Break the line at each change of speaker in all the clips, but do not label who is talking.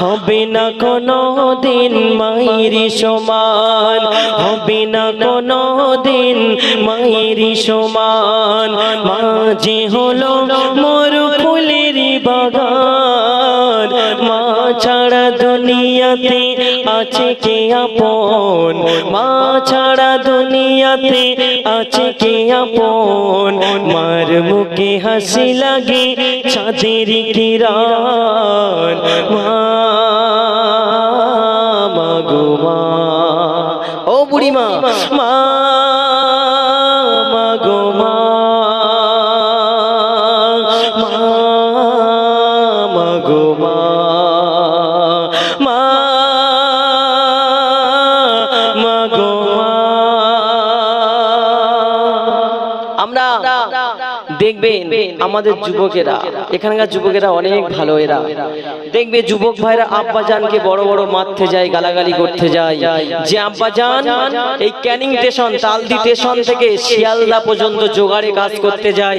হবে না কোনো দিন মায়েরি সমান, হবে কোনো দিন মায়েরি সমান। মাঝে হলো মোর ফুলের বাগান দুনিয়াতে আছে কে আপন? মা ছাড়া দুনিয়াতে আছে কে আপন? মার মুখে হাসি লাগে ছাদের কিরণ মা মাগো মা। ও বুড়ি মা মা আমরা দেখবেন আমাদের যুবকেরা এখানকার যুবকেরা অনেক ভালো এরা। দেখবে যুবক ভাইরা আব্বাজানকে বড় বড় মারতে যায় গালাগালি করতে যায়। যে আব্বাজান এই ক্যানিং স্টেশন তালদি স্টেশন থেকে শিয়ালদা পর্যন্ত জোগাড়ে কাজ করতে যায়।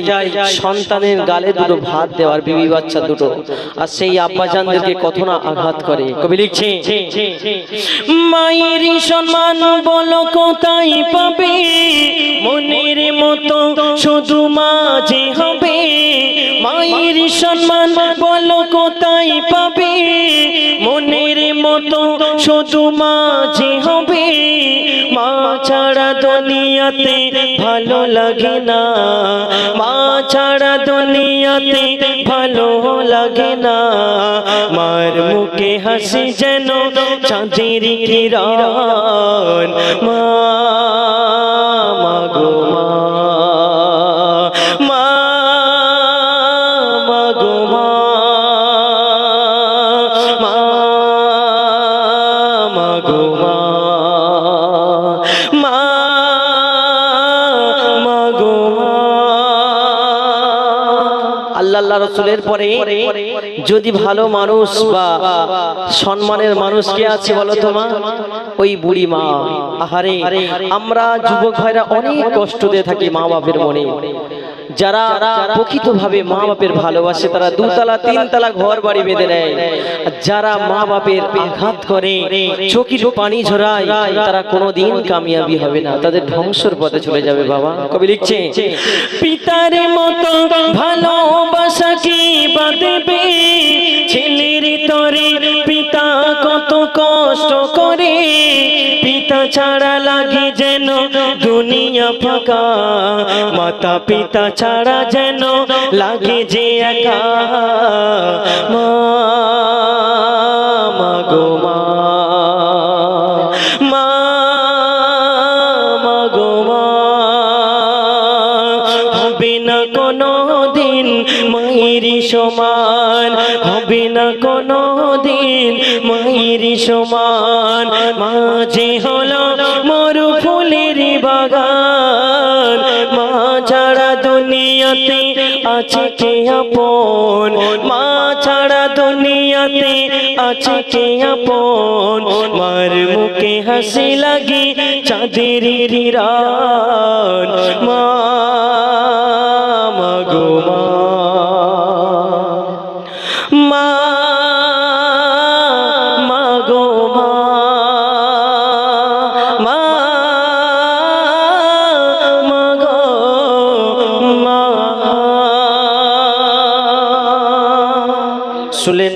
সন্তানের গালে দুটো ভাত দেওয়ার বিবি বাচ্চা দুটো। আর সেই আব্বাজানদেরকে কত না আঘাত করে। কবি লিখছে মায়ের সম্মান বলো কোথায় পাবে? মনের মতো শুধু মাঝে হবে। মায়ের সম্মান বলো কোথায় পাবে? মনের মতো শুধু মাঝে হবে। মা ছাড়া দুনিয়াতে ভালো লাগে না। মা ছাড়া দুনিয়াতে ভালো লাগে না। মার মুখে হাসি যেন চাঁদের কিরণ। আল্লাহ রসুলের পরে যদি ভালো মানুষ বা সম্মানের মানুষ কে আছে বলো তো মা? ওই বুড়ি মা। আহারে, আমরা যুবক ভাইরা অনেক কষ্ট দিয়ে থাকি মা বাপের মনে। যারা প্রকৃত ভাবে মা বাপের ভালোবাসে, তারা দুতলা, তিনতলা ঘর বাড়ি বেঁধে নেয়। যারা মা বাপের আঘাত করে, চোখের পানি ঝরায়, তারা কোনোদিন কামিয়াবি হবে না। তাদের ধ্বংসর পথে চলে যাবে বাবা। কবি লিখছে, পিতার মতো ভালোবাসা কি বা ছেলের যেন দুনিয়া ফাঁকা, মাতা পিতা ছাড়া যেন লাগে যে একা। মা মাগো মা। কোনো দিন মায়েরই সমান, হবে না কোনো দিন মায়েরই সমান। মাঝে হলো বাগান মা ছাড়া দুনিয়াতে আছে কে আপন? মা ছাড়া দুনিয়াতে আছে কে আপন? মার মুখে হাসি লাগে চাঁদের রান মা মা শুনলেন